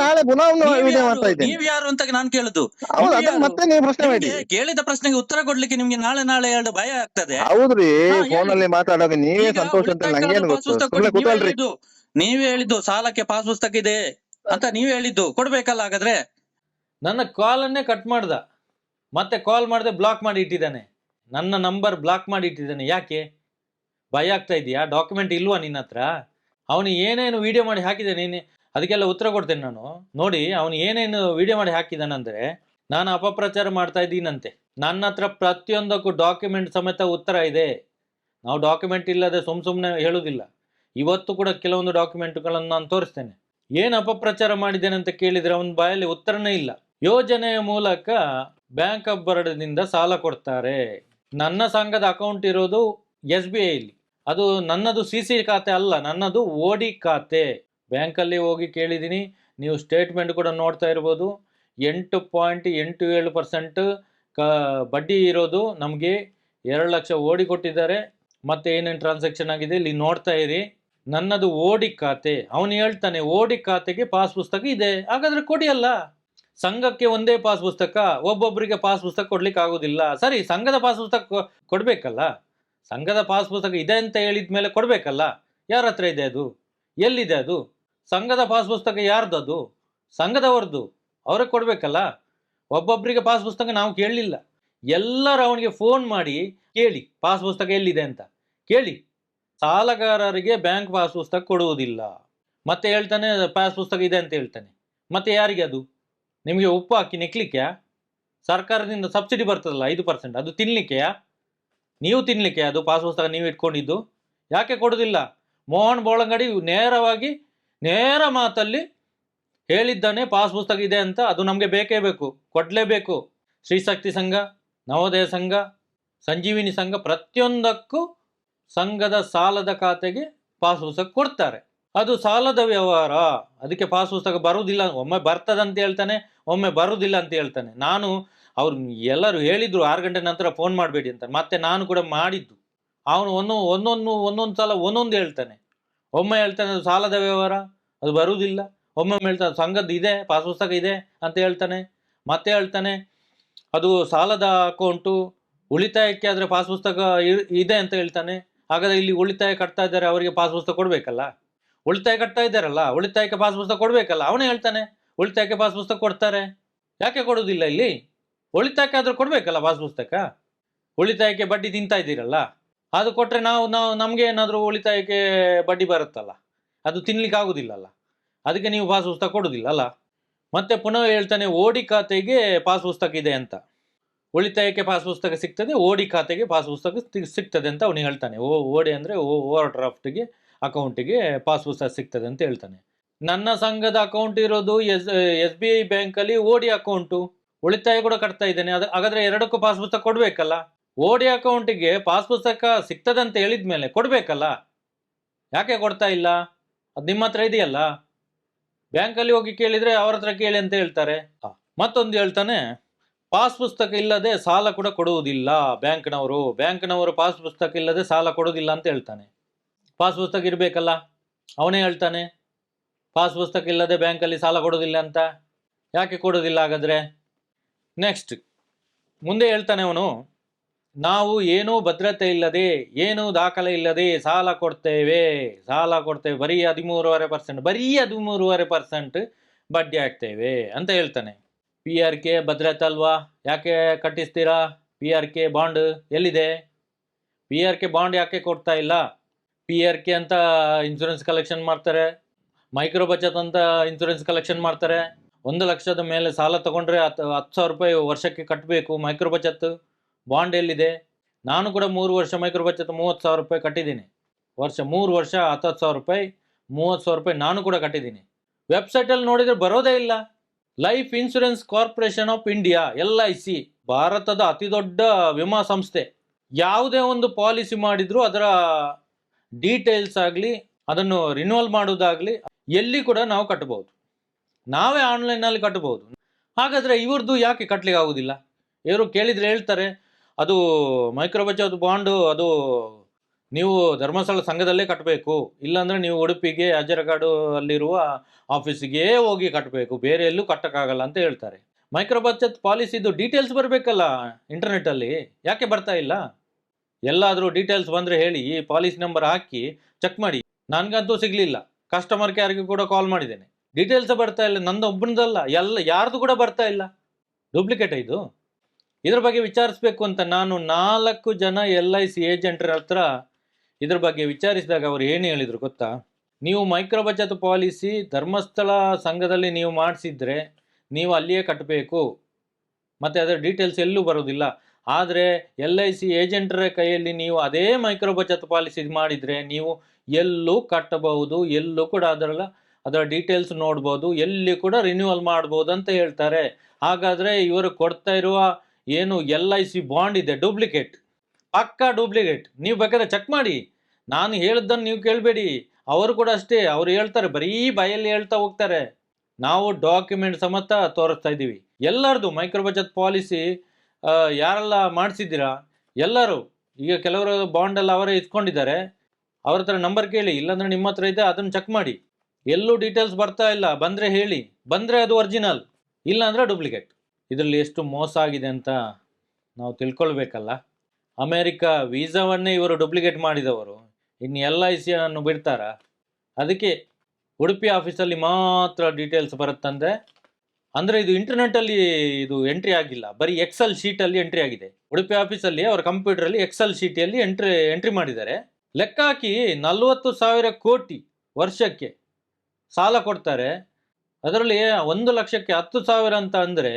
ನಾಳೆ ಪುನಃ ವಿಡಿಯೋ ಯಾರು? ಮಾಡ್ತಾ ಇದ್ದೇನೆ. ನೀವ್ ಯಾರು ಅಂತ ನಾನು ಕೇಳುದು. ಹೌದು ಅದನ್ನ ಮತ್ತೆ ನೀವು ಪ್ರಶ್ನೆ ಮಾಡಿ. ಕೇಳಿದ ಪ್ರಶ್ನೆಗೆ ಉತ್ತರ ಕೊಡ್ಲಿಕ್ಕೆ ನಿಮ್ಗೆ ನಾಳೆ ನಾಳೆ ಎರಡು ಭಯ ಆಗ್ತದೆ. ಹೌದ್ರಿ ಫೋನ್ ಅಲ್ಲಿ ಮಾತಾಡುವಾಗ ನೀವೇ ಸಂತೋಷ ಅಂತ ನಂಗೇನು ಗೊತ್ತು. ನೀವೇ ಹೇಳಿದ್ದು. ಸಾಲಕ್ಕೆ ಪಾಸ್ ಪುಸ್ತಕ ಇದೆ ಅಂತ ನೀವೇ ಹೇಳಿದ್ದು. ಕೊಡ್ಬೇಕಲ್ಲ ಹಾಗಾದ್ರೆ? ನನ್ನ ಕಾಲ್ ಅನ್ನೇ ಕಟ್ ಮಾಡ್ದ. ಮತ್ತೆ ಕಾಲ್ ಮಾಡದೆ ಬ್ಲಾಕ್ ಮಾಡಿ ಇಟ್ಟಿದ್ದಾನೆ. ನನ್ನ ನಂಬರ್ ಬ್ಲಾಕ್ ಮಾಡಿ ಇಟ್ಟಿದ್ದಾನೆ. ಯಾಕೆ? ಭಯ ಆಗ್ತಾ ಇದೆಯಾ? ಡಾಕ್ಯುಮೆಂಟ್ ಇಲ್ವಾ ನಿನ್ನ ಹತ್ರ? ಅವನು ಏನೇನು ವಿಡಿಯೋ ಮಾಡಿ ಹಾಕಿದೆ ನೀನೆ? ಅದಕ್ಕೆಲ್ಲ ಉತ್ತರ ಕೊಡ್ತೇನೆ ನಾನು. ನೋಡಿ, ಅವನು ಏನೇನು ವಿಡಿಯೋ ಮಾಡಿ ಹಾಕಿದಾನಂದ್ರೆ, ನಾನು ಅಪಪ್ರಚಾರ ಮಾಡ್ತಾ ಇದ್ದೀನಂತೆ. ನನ್ನ ಹತ್ರ ಪ್ರತಿಯೊಂದಕ್ಕೂ ಡಾಕ್ಯುಮೆಂಟ್ ಸಮೇತ ಉತ್ತರ ಇದೆ. ನಾವು ಡಾಕ್ಯುಮೆಂಟ್ ಇಲ್ಲದೆ ಸುಮ್ ಸುಮ್ಮನೆ ಹೇಳುವುದಿಲ್ಲ ಇವತ್ತು ಕೂಡ ಕೆಲವೊಂದು ಡಾಕ್ಯುಮೆಂಟ್ಗಳನ್ನು ನಾನು ತೋರಿಸ್ತೇನೆ. ಏನು ಅಪಪ್ರಚಾರ ಮಾಡಿದ್ದೇನೆ ಅಂತ ಕೇಳಿದರೆ ಅವನ ಬಾಯಲ್ಲಿ ಉತ್ತರನೇ ಇಲ್ಲ. ಯೋಜನೆಯ ಮೂಲಕ ಬ್ಯಾಂಕ್ ಆಫ್ ಬರೋಡದಿಂದ ಸಾಲ ಕೊಡ್ತಾರೆ. ನನ್ನ ಸಂಘದ ಅಕೌಂಟ್ ಇರೋದು ಎಸ್ ಬಿ ಐಲಿ ಅದು ನನ್ನದು ಸಿ ಸಿ ಖಾತೆ ಅಲ್ಲ, ನನ್ನದು ಓಡಿ ಖಾತೆ. ಬ್ಯಾಂಕಲ್ಲಿ ಹೋಗಿ ಕೇಳಿದ್ದೀನಿ, ನೀವು ಸ್ಟೇಟ್ಮೆಂಟ್ ಕೂಡ ನೋಡ್ತಾ ಇರ್ಬೋದು. ಎಂಟು ಪಾಯಿಂಟ್ ಎಂಟು ಏಳು ಪರ್ಸೆಂಟ್ ಕ, ಬಡ್ಡಿ ಇರೋದು ನಮಗೆ ಎರಡು ಲಕ್ಷ ಓಡಿ ಕೊಟ್ಟಿದ್ದಾರೆ. ಮತ್ತೆ ಏನೇನು ಟ್ರಾನ್ಸಾಕ್ಷನ್ ಆಗಿದೆ ಇಲ್ಲಿ ನೋಡ್ತಾ ಇರಿ. ನನ್ನದು ಓಡಿ ಖಾತೆ, ಅವನು ಹೇಳ್ತಾನೆ ಓಡಿ ಖಾತೆಗೆ ಪಾಸ್ ಪುಸ್ತಕ ಇದೆ, ಹಾಗಾದ್ರೆ ಕೊಡಿ ಅಲ್ಲ. ಸಂಘಕ್ಕೆ ಒಂದೇ ಪಾಸ್ ಪುಸ್ತಕ ಒಬ್ಬೊಬ್ಬರಿಗೆ ಪಾಸ್ ಪುಸ್ತಕ ಕೊಡ್ಲಿಕ್ಕೆ ಆಗೋದಿಲ್ಲ. ಸರಿ, ಸಂಘದ ಪಾಸ್ ಪುಸ್ತಕ ಕೊಡ್ಬೇಕಲ್ಲ? ಸಂಘದ ಪಾಸ್ ಪುಸ್ತಕ ಇದೆ ಅಂತ ಹೇಳಿದ ಮೇಲೆ ಕೊಡಬೇಕಲ್ಲ? ಯಾರ ಹತ್ರ ಇದೆ ಅದು? ಎಲ್ಲಿದೆ ಅದು? ಸಂಘದ ಪಾಸ್ ಪುಸ್ತಕ ಅದು? ಸಂಘದವ್ರದ್ದು ಅವ್ರಿಗೆ ಕೊಡ್ಬೇಕಲ್ಲ? ಒಬ್ಬೊಬ್ಬರಿಗೆ ಪಾಸ್ ಪುಸ್ತಕ ನಾವು ಕೇಳಲಿಲ್ಲ. ಎಲ್ಲರೂ ಅವನಿಗೆ ಫೋನ್ ಮಾಡಿ, ಕೇಳಿ, ಪಾಸ್ ಪುಸ್ತಕ ಎಲ್ಲಿದೆ ಅಂತ. ಕೇಳಿ. ಸಾಲಗಾರರಿಗೆ ಬ್ಯಾಂಕ್ ಪಾಸ್ ಪುಸ್ತಕ ಕೊಡುವುದಿಲ್ಲ. ಮತ್ತೆ ಹೇಳ್ತಾನೆ, ಪಾಸ್ ಪುಸ್ತಕ ಇದೆ ಅಂತ ಹೇಳ್ತಾನೆ. ಮತ್ತೆ ಯಾರಿಗೆ ಅದು? ನಿಮಗೆ ಉಪ್ಪು ಹಾಕಿ ನೆಕ್ಲಿಕ್ಕೆಯಾ ಸರ್ಕಾರದಿಂದ ಸಬ್ಸಿಡಿ ಬರ್ತದಲ್ಲ, ಐದು ಪರ್ಸೆಂಟ್ ಅದು ತಿನ್ಲಿಕ್ಕೆಯಾ ನೀವು ತಿನ್ಲಿಕ್ಕೆ ಅದು ಪಾಸ್ ಪುಸ್ತಕ ನೀವು ಇಟ್ಕೊಂಡಿದ್ದು? ಯಾಕೆ ಕೊಡೋದಿಲ್ಲ? ಮೋಹನ್ ಬೋಳಂಗಡಿ ನೇರವಾಗಿ ನೇರ ಮಾತಲ್ಲಿ ಹೇಳಿದ್ದಾನೆ, ಪಾಸ್ ಪುಸ್ತಕ ಇದೆ ಅಂತ. ಅದು ನಮಗೆ ಬೇಕೇ ಬೇಕು. ಕೊಡಲೇಬೇಕು. ಶ್ರೀಶಕ್ತಿ ಸಂಘ, ನವೋದಯ ಸಂಘ, ಸಂಜೀವಿನಿ ಸಂಘ ಪ್ರತಿಯೊಂದಕ್ಕೂ ಸಂಘದ ಸಾಲದ ಖಾತೆಗೆ ಪಾಸ್ ಪುಸ್ತಕ ಕೊಡ್ತಾರೆ. ಅದು ಸಾಲದ ವ್ಯವಹಾರ. ಅದಕ್ಕೆ ಪಾಸ್ ಪುಸ್ತಕ ಬರುವುದಿಲ್ಲ. ಒಮ್ಮೆ ಬರ್ತದಂತ ಹೇಳ್ತಾನೆ, ಒಮ್ಮೆ ಬರುವುದಿಲ್ಲ ಅಂತ ಹೇಳ್ತಾನೆ. ನಾನು ಅವ್ರು ಎಲ್ಲರೂ ಹೇಳಿದ್ರು, ಆರು ಗಂಟೆ ನಂತರ ಫೋನ್ ಮಾಡಬೇಡಿ ಅಂತ. ಮತ್ತೆ ನಾನು ಕೂಡ ಮಾಡಿದ್ದು. ಅವನು ಒಂದು, ಒಂದೊಂದು ಒಂದೊಂದು ಸಲ ಒಂದೊಂದು ಹೇಳ್ತಾನೆ. ಒಮ್ಮೆ ಹೇಳ್ತಾನೆ ಅದು ಸಾಲದ ವ್ಯವಹಾರ, ಅದು ಬರುವುದಿಲ್ಲ. ಒಮ್ಮೆ ಹೇಳ್ತಾನೆ ಸಂಘದ್ದು ಇದೆ ಪಾಸ್ ಪುಸ್ತಕ ಇದೆ ಅಂತ ಹೇಳ್ತಾನೆ. ಮತ್ತೆ ಹೇಳ್ತಾನೆ, ಅದು ಸಾಲದ ಅಕೌಂಟು ಉಳಿತಾಯಕ್ಕೆ ಆದರೆ ಪಾಸ್ ಪುಸ್ತಕ ಇದೆ ಅಂತ ಹೇಳ್ತಾನೆ. ಹಾಗಾದ್ರೆ ಇಲ್ಲಿ ಉಳಿತಾಯ ಕಟ್ತಾ ಇದ್ದಾರೆ, ಅವರಿಗೆ ಪಾಸ್ ಪುಸ್ತಕ ಕೊಡಬೇಕಲ್ಲ? ಉಳಿತಾಯ ಕಟ್ತಾ ಇದ್ದಾರಲ್ಲ, ಉಳಿತಾಯಕ್ಕೆ ಪಾಸ್ ಪುಸ್ತಕ ಕೊಡಬೇಕಲ್ಲ? ಅವನೇ ಹೇಳ್ತಾನೆ, ಉಳಿತಾಯಕ್ಕೆ ಪಾಸ್ ಪುಸ್ತಕ ಕೊಡ್ತಾರೆ. ಯಾಕೆ ಕೊಡೋದಿಲ್ಲ ಇಲ್ಲಿ? ಉಳಿತಾಯಕ್ಕೆ ಆದರೂ ಕೊಡಬೇಕಲ್ಲ ಪಾಸ್ ಪುಸ್ತಕ ಉಳಿತಾಯಕ್ಕೆ ಬಡ್ಡಿ ತಿಂತಾ ಇದ್ದೀರಲ್ಲ? ಅದು ಕೊಟ್ಟರೆ ನಾವು ನಾವು ನಮಗೆ ಏನಾದರೂ ಉಳಿತಾಯಕ್ಕೆ ಬಡ್ಡಿ ಬರುತ್ತಲ್ಲ. ಅದು ತಿನ್ಲಿಕ್ಕೆ ಆಗುದಿಲ್ಲಲ್ಲ. ಅದಕ್ಕೆ ನೀವು ಪಾಸ್ ಪುಸ್ತಕ ಕೊಡೋದಿಲ್ಲ ಅಲ್ಲ. ಮತ್ತೆ ಪುನಃ ಹೇಳ್ತಾನೆ, ಓಡಿ ಖಾತೆಗೆ ಪಾಸ್ ಪುಸ್ತಕ ಇದೆ ಅಂತ. ಉಳಿತಾಯಕ್ಕೆ ಪಾಸ್ ಪುಸ್ತಕ ಸಿಗ್ತದೆ, ಓಡಿ ಖಾತೆಗೆ ಪಾಸ್ ಪುಸ್ತಕ ಸಿಗ್ತದೆ ಅಂತ ಅವನು ಹೇಳ್ತಾನೆ. ಓ, ಓಡಿ ಅಂದರೆ ಓವರ್ ಡ್ರಾಫ್ಟ್ಗೆ ಅಕೌಂಟಿಗೆ ಪಾಸ್ ಪುಸ್ತಕ ಸಿಗ್ತದೆ ಅಂತ ಹೇಳ್ತಾನೆ. ನನ್ನ ಸಂಘದ ಅಕೌಂಟ್ ಇರೋದು ಎಸ್ ಎಸ್ ಬಿ ಐ ಬ್ಯಾಂಕಲ್ಲಿ ಓಡಿ ಅಕೌಂಟು. ಉಳಿತಾಯ ಕೂಡ ಕಟ್ತಾ ಇದ್ದೇನೆ. ಅದು, ಹಾಗಾದ್ರೆ ಎರಡಕ್ಕೂ ಪಾಸ್ ಪುಸ್ತಕ ಕೊಡಬೇಕಲ್ಲ. ಓಡಿ ಅಕೌಂಟಿಗೆ ಪಾಸ್ ಪುಸ್ತಕ ಸಿಗ್ತದಂತ ಹೇಳಿದ ಮೇಲೆ ಕೊಡಬೇಕಲ್ಲ? ಯಾಕೆ ಕೊಡ್ತಾ ಇಲ್ಲ? ಅದು ನಿಮ್ಮ ಹತ್ರ ಇದೆಯಲ್ಲ? ಬ್ಯಾಂಕಲ್ಲಿ ಹೋಗಿ ಕೇಳಿದ್ರೆ ಅವ್ರ ಹತ್ರ ಕೇಳಿ ಅಂತ ಹೇಳ್ತಾರೆ. ಮತ್ತೊಂದು ಹೇಳ್ತಾನೆ, ಪಾಸ್ ಪುಸ್ತಕ ಇಲ್ಲದೆ ಸಾಲ ಕೂಡ ಕೊಡುವುದಿಲ್ಲ ಬ್ಯಾಂಕ್ನವರು. ಬ್ಯಾಂಕ್ನವರು ಪಾಸ್ ಪುಸ್ತಕ ಇಲ್ಲದೆ ಸಾಲ ಕೊಡುವುದಿಲ್ಲ ಅಂತ ಹೇಳ್ತಾನೆ. ಪಾಸ್ ಪುಸ್ತಕ ಇರಬೇಕಲ್ಲ? ಅವನೇ ಹೇಳ್ತಾನೆ, ಪಾಸ್ ಪುಸ್ತಕ ಇಲ್ಲದೆ ಬ್ಯಾಂಕಲ್ಲಿ ಸಾಲ ಕೊಡೋದಿಲ್ಲ ಅಂತ. ಯಾಕೆ ಕೊಡೋದಿಲ್ಲ ಹಾಗಾದರೆ? ನೆಕ್ಸ್ಟ್, ಮುಂದೆ ಹೇಳ್ತಾನೆ ಅವನು ನಾವು ಏನೂ ಭದ್ರತೆ ಇಲ್ಲದೆ, ಏನೂ ದಾಖಲೆ ಇಲ್ಲದೆ ಸಾಲ ಕೊಡ್ತೇವೆ. ಸಾಲ ಕೊಡ್ತೇವೆ. ಬರೀ ಹದಿಮೂರುವರೆ ಪರ್ಸೆಂಟ್ ಬರೀ ಹದಿಮೂರುವರೆ ಪರ್ಸೆಂಟ್ ಬಡ್ಡಿ ಹಾಕ್ತೇವೆ ಅಂತ ಹೇಳ್ತಾನೆ. ಪಿ ಆರ್ ಕೆ ಭದ್ರತೆ ಅಲ್ವಾ? ಯಾಕೆ ಕಟ್ಟಿಸ್ತೀರಾ? ಪಿ ಆರ್ ಕೆ ಬಾಂಡ್ ಎಲ್ಲಿದೆ? ಪಿ ಆರ್ ಕೆ ಬಾಂಡ್ ಯಾಕೆ ಕೊಡ್ತಾ ಇಲ್ಲ? ಪಿ ಆರ್ ಕೆ ಅಂತ ಇನ್ಶೂರೆನ್ಸ್ ಕಲೆಕ್ಷನ್ ಮಾಡ್ತಾರೆ. ಮೈಕ್ರೋ ಬಚತ್ ಅಂತ ಇನ್ಶೂರೆನ್ಸ್ ಕಲೆಕ್ಷನ್ ಮಾಡ್ತಾರೆ. ಒಂದು ಲಕ್ಷದ ಮೇಲೆ ಸಾಲ ತಗೊಂಡ್ರೆ ಹತ್ತು ಹತ್ತು ಸಾವಿರ ರೂಪಾಯಿ ವರ್ಷಕ್ಕೆ ಕಟ್ಟಬೇಕು ಮೈಕ್ರೋ ಬಚತ್ ಬಾಂಡ್ ಎಲ್ಲಿದೆ? ನಾನು ಕೂಡ ಮೂರು ವರ್ಷ ಮೈಕ್ರೋ ಬಚತ್ ಮೂವತ್ತು ಸಾವಿರ ರೂಪಾಯಿ ಕಟ್ಟಿದ್ದೀನಿ. ವರ್ಷ ಮೂರು ವರ್ಷ ಹತ್ತತ್ತು ಸಾವಿರ ರೂಪಾಯಿ, ಮೂವತ್ತು ಸಾವಿರ ರೂಪಾಯಿ ನಾನು ಕೂಡ ಕಟ್ಟಿದ್ದೀನಿ. ವೆಬ್ಸೈಟಲ್ಲಿ ನೋಡಿದರೆ ಬರೋದೇ ಇಲ್ಲ. Life insurance corporation of India, L I C, ಭಾರತದ ಅತಿ ದೊಡ್ಡ ವಿಮಾ ಸಂಸ್ಥೆ. ಯಾವುದೇ ಒಂದು ಪಾಲಿಸಿ ಮಾಡಿದರೂ ಅದರ ಡೀಟೇಲ್ಸ್ ಆಗಲಿ, ಅದನ್ನು ರಿನ್ಯೂವಲ್ ಮಾಡೋದಾಗಲಿ ಎಲ್ಲಿ ಕೂಡ ನಾವು ಕಟ್ಟಬಹುದು. ನಾವೇ ಆನ್ಲೈನಲ್ಲಿ ಕಟ್ಟಬಹುದು. ಹಾಗಾದರೆ ಇವ್ರದ್ದು ಯಾಕೆ ಕಟ್ಟಲಿಕ್ಕೆ ಆಗೋದಿಲ್ಲ? ಇವರು ಕೇಳಿದರೆ ಹೇಳ್ತಾರೆ ಅದು ಮೈಕ್ರೋ ಬಚತ್ ಬಾಂಡು, ಅದು ನೀವು ಧರ್ಮಸ್ಥಳ ಸಂಘದಲ್ಲೇ ಕಟ್ಟಬೇಕು ಇಲ್ಲಾಂದರೆ ನೀವು ಉಡುಪಿಗೆ ಅಜರಗಾಡು ಅಲ್ಲಿರುವ ಆಫೀಸಿಗೆ ಹೋಗಿ ಕಟ್ಟಬೇಕು ಬೇರೆ ಎಲ್ಲೂ ಕಟ್ಟೋಕ್ಕಾಗಲ್ಲ ಅಂತ ಹೇಳ್ತಾರೆ. ಮೈಕ್ರೋ ಬಚತ್ ಪಾಲಿಸಿದು ಡೀಟೇಲ್ಸ್ ಬರಬೇಕಲ್ಲ ಇಂಟರ್ನೆಟ್ಟಲ್ಲಿ. ಯಾಕೆ ಬರ್ತಾ ಇಲ್ಲ? ಎಲ್ಲಾದರೂ ಡೀಟೇಲ್ಸ್ ಬಂದರೆ ಹೇಳಿ, ಈ ಪಾಲಿಸಿ ನಂಬರ್ ಹಾಕಿ ಚೆಕ್ ಮಾಡಿ. ನನಗಂತೂ ಸಿಗಲಿಲ್ಲ. ಕಸ್ಟಮರ್ ಕೇರ್ಗೆ ಕೂಡ ಕಾಲ್ ಮಾಡಿದ್ದೇನೆ. ಡೀಟೇಲ್ಸ್ ಬರ್ತಾ ಇಲ್ಲ. ನಂದು ಒಬ್ಬನದಲ್ಲ ಎಲ್ಲ, ಯಾರ್ದು ಕೂಡ ಬರ್ತಾ ಇಲ್ಲ. ಡೂಪ್ಲಿಕೇಟ್ ಇದು? ಇದ್ರ ಬಗ್ಗೆ ವಿಚಾರಿಸ್ಬೇಕು ಅಂತ ನಾನು ನಾಲ್ಕು ಜನ ಎಲ್ ಐ ಸಿ ಏಜೆಂಟ್ರ ಹತ್ರ ಇದ್ರ ಬಗ್ಗೆ ವಿಚಾರಿಸಿದಾಗ ಅವರು ಏನು ಹೇಳಿದರು ಗೊತ್ತಾ? ನೀವು ಮೈಕ್ರೋ ಬಚತ್ ಪಾಲಿಸಿ ಧರ್ಮಸ್ಥಳ ಸಂಘದಲ್ಲಿ ನೀವು ಮಾಡಿಸಿದ್ರೆ ನೀವು ಅಲ್ಲಿಯೇ ಕಟ್ಟಬೇಕು ಮತ್ತು ಅದರ ಡೀಟೇಲ್ಸ್ ಎಲ್ಲೂ ಬರೋದಿಲ್ಲ. ಆದರೆ ಎಲ್ ಐ ಸಿ ಏಜೆಂಟರ ಕೈಯಲ್ಲಿ ನೀವು ಅದೇ ಮೈಕ್ರೋ ಬಚತ್ ಪಾಲಿಸಿ ಮಾಡಿದರೆ ನೀವು ಎಲ್ಲೂ ಕಟ್ಟಬಹುದು, ಎಲ್ಲೂ ಕೂಡ ಅದರಲ್ಲ ಅದರ ಡೀಟೇಲ್ಸ್ ನೋಡ್ಬೋದು, ಎಲ್ಲಿ ಕೂಡ ರಿನ್ಯೂವಲ್ ಮಾಡ್ಬೋದು ಅಂತ ಹೇಳ್ತಾರೆ. ಹಾಗಾದರೆ ಇವರು ಕೊಡ್ತಾ ಇರುವ ಏನು ಎಲ್ ಐ ಸಿ ಬಾಂಡ್ ಇದೆ ಡೂಪ್ಲಿಕೇಟ್ ಪಕ್ಕಾ ಡೂಪ್ಲಿಕೇಟ್ ನೀವು ಬೇಕಾದ್ರೆ ಚೆಕ್ ಮಾಡಿ. ನಾನು ಹೇಳಿದ್ದನ್ನು ನೀವು ಕೇಳಬೇಡಿ. ಅವರು ಕೂಡ ಅಷ್ಟೇ, ಅವರು ಹೇಳ್ತಾರೆ, ಬರೀ ಬಾಯಲ್ಲಿ ಹೇಳ್ತಾ ಹೋಗ್ತಾರೆ. ನಾವು ಡಾಕ್ಯುಮೆಂಟ್ ಸಮೇತ ತೋರಿಸ್ತಾ ಇದ್ದೀವಿ. ಎಲ್ಲರದು ಮೈಕ್ರೋ ಬಚತ್ ಪಾಲಿಸಿ ಯಾರೆಲ್ಲ ಮಾಡಿಸಿದ್ದೀರಾ? ಎಲ್ಲರೂ. ಈಗ ಕೆಲವರು ಬಾಂಡ್ ಎಲ್ಲ ಅವರೇ ಇಸ್ಕೊಂಡಿದ್ದಾರೆ. ಅವ್ರ ಹತ್ರ ನಂಬರ್ ಕೇಳಿ, ಇಲ್ಲಾಂದ್ರೆ ನಿಮ್ಮ ಹತ್ರ ಇದೆ, ಅದನ್ನು ಚೆಕ್ ಮಾಡಿ. ಎಲ್ಲೂ ಡೀಟೇಲ್ಸ್ ಬರ್ತಾ ಇಲ್ಲ. ಬಂದರೆ ಹೇಳಿ. ಬಂದರೆ ಅದು ಒರಿಜಿನಲ್ ಇಲ್ಲಾಂದರೆ ಡೂಪ್ಲಿಕೇಟ್ ಇದರಲ್ಲಿ ಎಷ್ಟು ಮೋಸ ಆಗಿದೆ ಅಂತ ನಾವು ತಿಳ್ಕೊಳ್ಬೇಕಲ್ಲ. ಅಮೇರಿಕ ವೀಸಾವನ್ನೇ ಇವರು ಡೂಪ್ಲಿಕೇಟ್ ಮಾಡಿದವರು. ಇನ್ನು ಎಲ್ ಐ ಸಿಯನ್ನು ಬಿಡ್ತಾರಾ? ಅದಕ್ಕೆ ಉಡುಪಿ ಆಫೀಸಲ್ಲಿ ಮಾತ್ರ ಡೀಟೇಲ್ಸ್ ಬರುತ್ತಂದ್ರೆ ಅಂದರೆ ಇದು ಇಂಟರ್ನೆಟ್ಟಲ್ಲಿ ಇದು ಎಂಟ್ರಿ ಆಗಿಲ್ಲ. ಬರೀ ಎಕ್ಸೆಲ್ ಶೀಟಲ್ಲಿ ಎಂಟ್ರಿ ಆಗಿದೆ. ಉಡುಪಿ ಆಫೀಸಲ್ಲಿ ಅವರ ಕಂಪ್ಯೂಟರಲ್ಲಿ ಎಕ್ಸೆಲ್ ಶೀಟಿಯಲ್ಲಿ ಎಂಟ್ರಿ ಎಂಟ್ರಿ ಮಾಡಿದ್ದಾರೆ. ಲೆಕ್ಕ ಹಾಕಿ ನಲವತ್ತು ಸಾವಿರ ಕೋಟಿ ವರ್ಷಕ್ಕೆ ಸಾಲ ಕೊಡ್ತಾರೆ. ಅದರಲ್ಲಿ ಒಂದು ಲಕ್ಷಕ್ಕೆ ಹತ್ತು ಸಾವಿರ ಅಂತ ಅಂದರೆ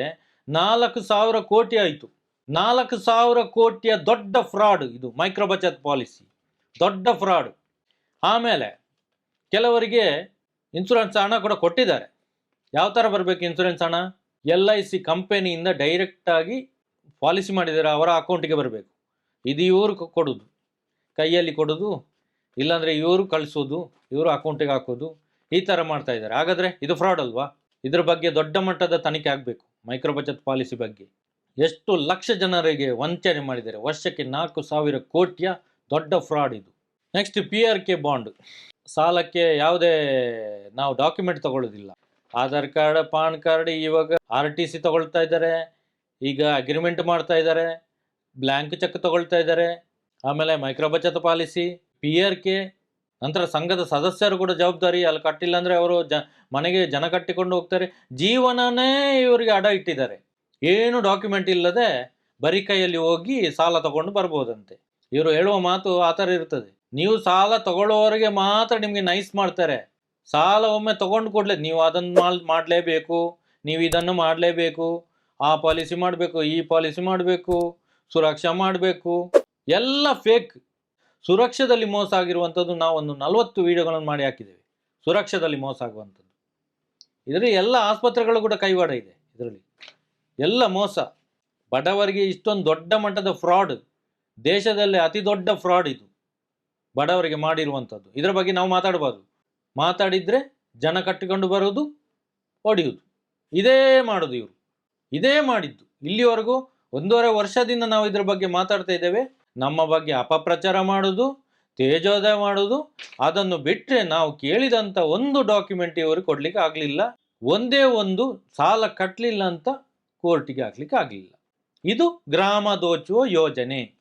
ನಾಲ್ಕು ಸಾವಿರ ಕೋಟಿ ಆಯಿತು. ನಾಲ್ಕು ಸಾವಿರ ಕೋಟಿಯ ದೊಡ್ಡ ಫ್ರಾಡ್ ಇದು ಮೈಕ್ರೋ ಬಚತ್ ಪಾಲಿಸಿ. ದೊಡ್ಡ ಫ್ರಾಡ್. ಆಮೇಲೆ ಕೆಲವರಿಗೆ ಇನ್ಸೂರೆನ್ಸ್ ಹಣ ಕೂಡ ಕೊಟ್ಟಿದ್ದಾರೆ. ಯಾವ ಥರ ಬರಬೇಕು ಇನ್ಸೂರೆನ್ಸ್ ಹಣ? ಎಲ್ ಐ ಸಿ ಕಂಪೆನಿಯಿಂದ ಡೈರೆಕ್ಟಾಗಿ ಪಾಲಿಸಿ ಮಾಡಿದರೆ ಅವರ ಅಕೌಂಟಿಗೆ ಬರಬೇಕು. ಇದು ಇವರು ಕೊಡೋದು. ಕೈಯಲ್ಲಿ ಕೊಡೋದು, ಇಲ್ಲಾಂದರೆ ಇವರು ಕಳಿಸೋದು, ಇವರು ಅಕೌಂಟಿಗೆ ಹಾಕೋದು, ಈ ಥರ ಮಾಡ್ತಾ ಇದ್ದಾರೆ. ಹಾಗಾದರೆ ಇದು ಫ್ರಾಡ್ ಅಲ್ವಾ? ಇದ್ರ ಬಗ್ಗೆ ದೊಡ್ಡ ಮಟ್ಟದ ತನಿಖೆ ಆಗಬೇಕು. ಮೈಕ್ರೋ ಬಚತ್ ಪಾಲಿಸಿ ಬಗ್ಗೆ. ಎಷ್ಟು ಲಕ್ಷ ಜನರಿಗೆ ವಂಚನೆ ಮಾಡಿದ್ದಾರೆ. ವರ್ಷಕ್ಕೆ ನಾಲ್ಕು ಸಾವಿರ ಕೋಟಿಯ ದೊಡ್ಡ ಫ್ರಾಡ್ ಇದು. Next P R K bond. ಸಾಲಕ್ಕೆ ಯಾವುದೇ ನಾವು ಡಾಕ್ಯುಮೆಂಟ್ ತಗೊಳ್ಳೋದಿಲ್ಲ. ಆಧಾರ್ ಕಾರ್ಡ್, ಪಾನ್ ಕಾರ್ಡ್ ಇವಾಗ ಆರ್ ಟಿ ಸಿ ತಗೊಳ್ತಾ ಇದ್ದಾರೆ. ಈಗ ಅಗ್ರಿಮೆಂಟ್ ಮಾಡ್ತಾ ಇದ್ದಾರೆ. ಬ್ಲ್ಯಾಂಕ್ ಚೆಕ್ ತಗೊಳ್ತಾ ಇದ್ದಾರೆ. ಆಮೇಲೆ micro Bachat policy, P R K ನಂತರ ಸಂಘದ ಸದಸ್ಯರು ಕೂಡ ಜವಾಬ್ದಾರಿ ಅಲ್ಲಿ ಕಟ್ಟಿಲ್ಲ ಅಂದರೆ ಅವರು ಜ, ಮನೆಗೆ ಜನ ಕಟ್ಟಿಕೊಂಡು ಹೋಗ್ತಾರೆ. ಜೀವನನೇ ಇವರಿಗೆ ಅಡ ಇಟ್ಟಿದ್ದಾರೆ. ಏನು ಡಾಕ್ಯುಮೆಂಟ್ ಇಲ್ಲದೆ ಬರೀ ಕೈಯಲ್ಲಿ ಹೋಗಿ ಸಾಲ ತಗೊಂಡು ಬರ್ಬೋದಂತೆ. ಇವರು ಹೇಳುವ ಮಾತು ಆ ಥರ ಇರ್ತದೆ. ನೀವು ಸಾಲ ತಗೊಳ್ಳೋವರೆಗೆ ಮಾತ್ರ ನಿಮಗೆ ನೈಸ್ ಮಾಡ್ತಾರೆ. ಸಾಲ ಒಮ್ಮೆ ತಗೊಂಡು ಕೊಡ್ಲೇ ನೀವು ಅದನ್ನು ಮಾಡಲೇಬೇಕು, ನೀವು ಇದನ್ನು ಮಾಡಲೇಬೇಕು, ಆ ಪಾಲಿಸಿ ಮಾಡಬೇಕು, ಈ ಪಾಲಿಸಿ ಮಾಡಬೇಕು, ಸುರಕ್ಷಾ ಮಾಡಬೇಕು, ಎಲ್ಲ ಫೇಕ್ ಸುರಕ್ಷದಲ್ಲಿ ಮೋಸ ಆಗಿರುವಂಥದ್ದು ನಾವು ಒಂದು ನಲವತ್ತು ವಿಡಿಯೋಗಳನ್ನು ಮಾಡಿ ಹಾಕಿದ್ದೇವೆ. ಸುರಕ್ಷದಲ್ಲಿ ಮೋಸ ಆಗುವಂಥದ್ದು. ಇದರಲ್ಲಿ ಎಲ್ಲ ಆಸ್ಪತ್ರೆಗಳು ಕೂಡ ಕೈವಾಡ ಇದೆ ಇದರಲ್ಲಿ. ಎಲ್ಲ ಮೋಸ. ಬಡವರಿಗೆ ಇಷ್ಟೊಂದು ದೊಡ್ಡ ಮಟ್ಟದ ಫ್ರಾಡ್. ದೇಶದಲ್ಲೇ ಅತಿ ದೊಡ್ಡ ಫ್ರಾಡ್ ಇದು. ಬಡವರಿಗೆ ಮಾಡಿರುವಂಥದ್ದು. ಇದರ ಬಗ್ಗೆ ನಾವು ಮಾತಾಡಬಾರ್ದು. ಮಾತಾಡಿದರೆ ಜನ ಕಟ್ಟಿಕೊಂಡು ಬರೋದು ಹೊಡೆಯುವುದು ಇದೇ ಮಾಡೋದು ಇವರು. ಇದೇ ಮಾಡಿದ್ದು. ಇಲ್ಲಿವರೆಗೂ ಒಂದೂವರೆ ವರ್ಷದಿಂದ ನಾವು ಇದ್ರ ಬಗ್ಗೆ ಮಾತಾಡ್ತಾ ಇದ್ದೇವೆ. ನಮ್ಮ ಬಗ್ಗೆ ಅಪಪ್ರಚಾರ ಮಾಡೋದು ತೇಜೋದಯ ಮಾಡೋದು, ಅದನ್ನು ಬಿಟ್ಟರೆ ನಾವು ಕೇಳಿದಂಥ ಒಂದು ಡಾಕ್ಯುಮೆಂಟ್ ಇವರು ಕೊಡಲಿಕ್ಕೆ ಆಗಲಿಲ್ಲ. ಒಂದೇ ಒಂದು ಸಾಲ ಕಟ್ಟಲಿಲ್ಲ ಅಂತ ಕೋರ್ಟಿಗೆ ಹಾಕ್ಲಿಕ್ಕೆ ಆಗಲಿಲ್ಲ. ಇದು ಗ್ರಾಮ ದೋಚುವ ಯೋಜನೆ.